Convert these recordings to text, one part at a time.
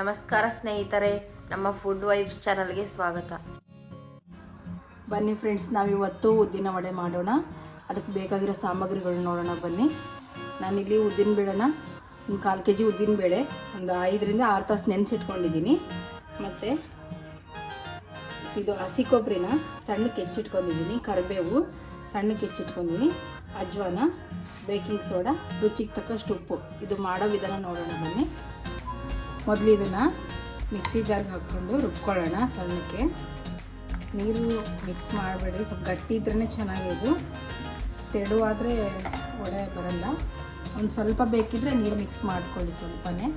ನಮಸ್ಕಾರ ಸ್ನೇಹಿತರೆ, ನಮ್ಮ ಫುಡ್ ವೈಬ್ಸ್ ಚಾನಲ್ಗೆ ಸ್ವಾಗತ. ಬನ್ನಿ ಫ್ರೆಂಡ್ಸ್ ನಾವಿವತ್ತು ಉದ್ದಿನ ವಡೆ ಮಾಡೋಣ. ಅದಕ್ಕೆ ಬೇಕಾಗಿರೋ ಸಾಮಗ್ರಿಗಳನ್ನ ನೋಡೋಣ ಬನ್ನಿ. ನಾನಿಲ್ಲಿ ಉದ್ದಿನ ಬೇಳೆನ, ಒಂದು ಕಾಲು ಕೆ ಜಿ ಉದ್ದಿನ ಬೇಳೆ, ಒಂದು ಐದರಿಂದ ಆರು ತಾಸು ನೆನೆಸಿಟ್ಕೊಂಡಿದ್ದೀನಿ. ಮತ್ತು ಇದು ಹಸಿ ಕೊಬ್ಬರಿನ ಸಣ್ಣಕ್ಕೆ ಹೆಚ್ಚಿಟ್ಕೊಂಡಿದ್ದೀನಿ, ಕರಿಬೇವು ಸಣ್ಣಕ್ಕೆ ಹೆಚ್ಚಿಟ್ಕೊಂಡಿದ್ದೀನಿ, ಅಜ್ವಾನ ಬೇಕಿಂಗ್ ಸೋಡಾ ರುಚಿಗೆ ತಕ್ಕಷ್ಟು ಉಪ್ಪು. ಇದು ಮಾಡೋ ವಿಧಾನ ನೋಡೋಣ ಬನ್ನಿ. ಮೊದಲು ಇದನ್ನು ಮಿಕ್ಸಿ ಜಾರ್ಗೆ ಹಾಕ್ಕೊಂಡು ರುಬ್ಕೊಳ್ಳೋಣ ಸಣ್ಣಕ್ಕೆ. ನೀರು ಮಿಕ್ಸ್ ಮಾಡಬೇಡಿ, ಸ್ವಲ್ಪ ಗಟ್ಟಿ ಇದ್ರೇ ಚೆನ್ನಾಗಿದು ತೆಳುವಾದರೆ ಒಡೆ ಬರಲ್ಲ. ಒಂದು ಸ್ವಲ್ಪ ಬೇಕಿದ್ರೆ ನೀರು ಮಿಕ್ಸ್ ಮಾಡ್ಕೊಳ್ಳಿ ಸ್ವಲ್ಪನೇ.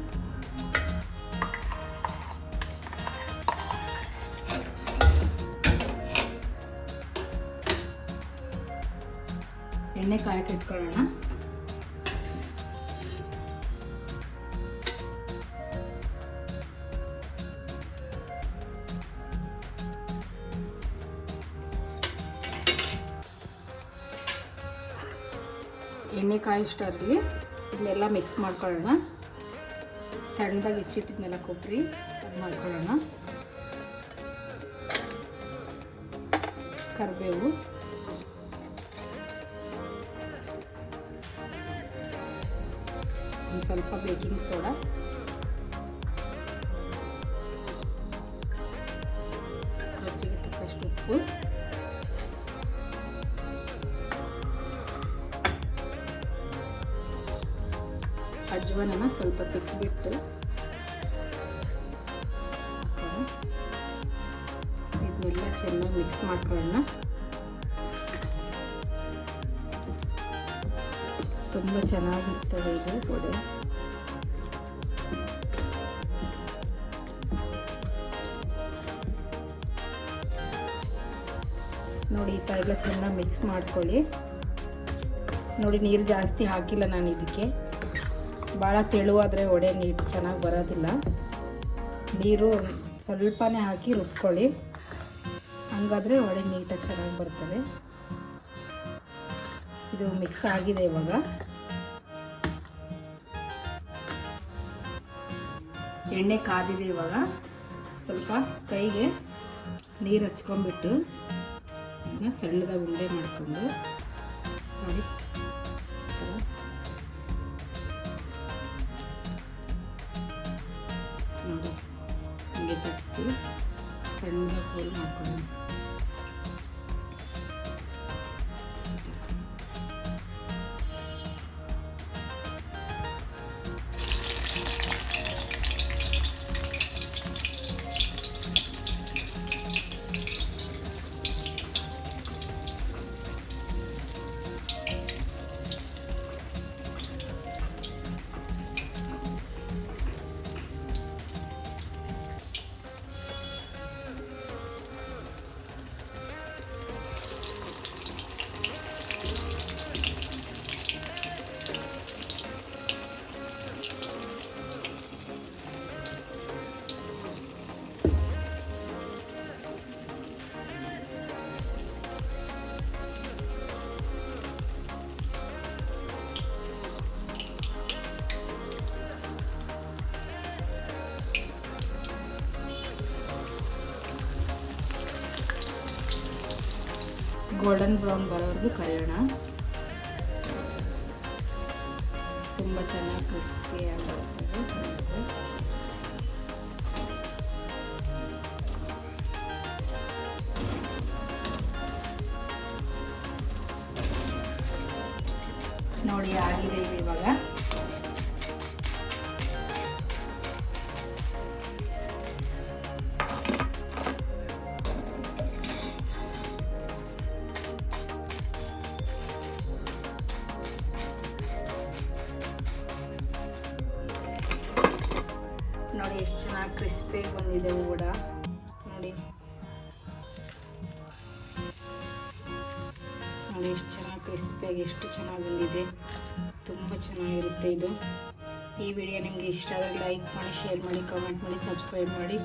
ಎಣ್ಣೆ ಕಾಯಕ್ಕೆ ಇಟ್ಕೊಳ್ಳೋಣ. ಎಣ್ಣೆ ಕಾಯಿಷ್ಟರಲ್ಲಿ ಇದನ್ನೆಲ್ಲ ಮಿಕ್ಸ್ ಮಾಡ್ಕೊಳ್ಳೋಣ. ಸಣ್ಣದಾಗಿ ಹೆಚ್ಚಿಟ್ಟಿದ್ನೆಲ್ಲ ಕೊಬ್ಬರಿ ಮಾಡ್ಕೊಳ್ಳೋಣ. ಕರಿಬೇವು. ಒಂದು ಸ್ವಲ್ಪ ಬೇಕಿಂಗ್ ಸೋಡಾ ಅಜ್ವಾನನ ಸ್ವಲ್ಪ ತೆಗೆದ್ಬಿಟ್ಟು ಇದನ್ನೆಲ್ಲ ಚೆನ್ನಾಗಿ ಮಿಕ್ಸ್ ಮಾಡ್ಕೊಳ್ಳೋಣ. ತುಂಬ ಚೆನ್ನಾಗಿರ್ತವೆ ಇದು ವಡೆ ನೋಡಿ, ಈ ಥರ ಎಲ್ಲ ಚೆನ್ನಾಗಿ ಮಿಕ್ಸ್ ಮಾಡ್ಕೊಳ್ಳಿ. ನೋಡಿ, ನೀರು ಜಾಸ್ತಿ ಹಾಕಿಲ್ಲ ನಾನು ಇದಕ್ಕೆ. ಭಾಳ ತೆಳುವಾದರೆ ವಡೆ ನೀರು ಚೆನ್ನಾಗಿ ಬರೋದಿಲ್ಲ. ನೀರು ಸ್ವಲ್ಪನೇ ಹಾಕಿ ರುಬ್ಕೊಳ್ಳಿ. ಹಂಗಾದರೆ ವಡೆ ನೀಟಾಗಿ ಚೆನ್ನಾಗಿ ಬರ್ತದೆ. ಇದು ಮಿಕ್ಸ್ ಆಗಿದೆ ಇವಾಗ. ಎಣ್ಣೆ ಕಾದಿದೆ ಇವಾಗ. ಸ್ವಲ್ಪ ಕೈಗೆ ನೀರು ಹಚ್ಕೊಂಡ್ಬಿಟ್ಟು ಸಣ್ಣದಾಗಿ ಉಂಡೆ ಮಾಡಿಕೊಂಡು ನೋಡಿ ಹೀಗೆ ತಟ್ಟಿ ಸಣ್ಣದಾಗಿ ಹೋಲ್ ಮಾಡ್ಕೊಂಡು ಗೋಲ್ಡನ್ ಬ್ರೌನ್ ಬರೋವರೆಗೂ ಕರೆಯೋಣ. ತುಂಬ ಚೆನ್ನಾಗಿ ಕ್ರಿಸ್ಪಿಯಾಗಿ ಬರ್ತದೆ ನೋಡಿ ಆಗಿದೆ ಇದು ಇವಾಗ. ನೋಡಿ ಎಷ್ಟು ಚೆನ್ನಾಗಿ ಕ್ರಿಸ್ಪಿಯಾಗಿ ಬಂದಿದೆ ಕೂಡ ನೋಡಿ. ನೋಡಿ ಎಷ್ಟು ಚೆನ್ನಾಗಿ ಕ್ರಿಸ್ಪಿಯಾಗಿ ಎಷ್ಟು ಚೆನ್ನಾಗಿ ಬಂದಿದೆ. ತುಂಬ ಚೆನ್ನಾಗಿರುತ್ತೆ ಇದು. ಈ ವಿಡಿಯೋ ನಿಮಗೆ ಇಷ್ಟ ಆದರೆ ಲೈಕ್ ಮಾಡಿ ಶೇರ್ ಮಾಡಿ ಕಮೆಂಟ್ ಮಾಡಿ ಸಬ್ಸ್ಕ್ರೈಬ್ ಮಾಡಿ.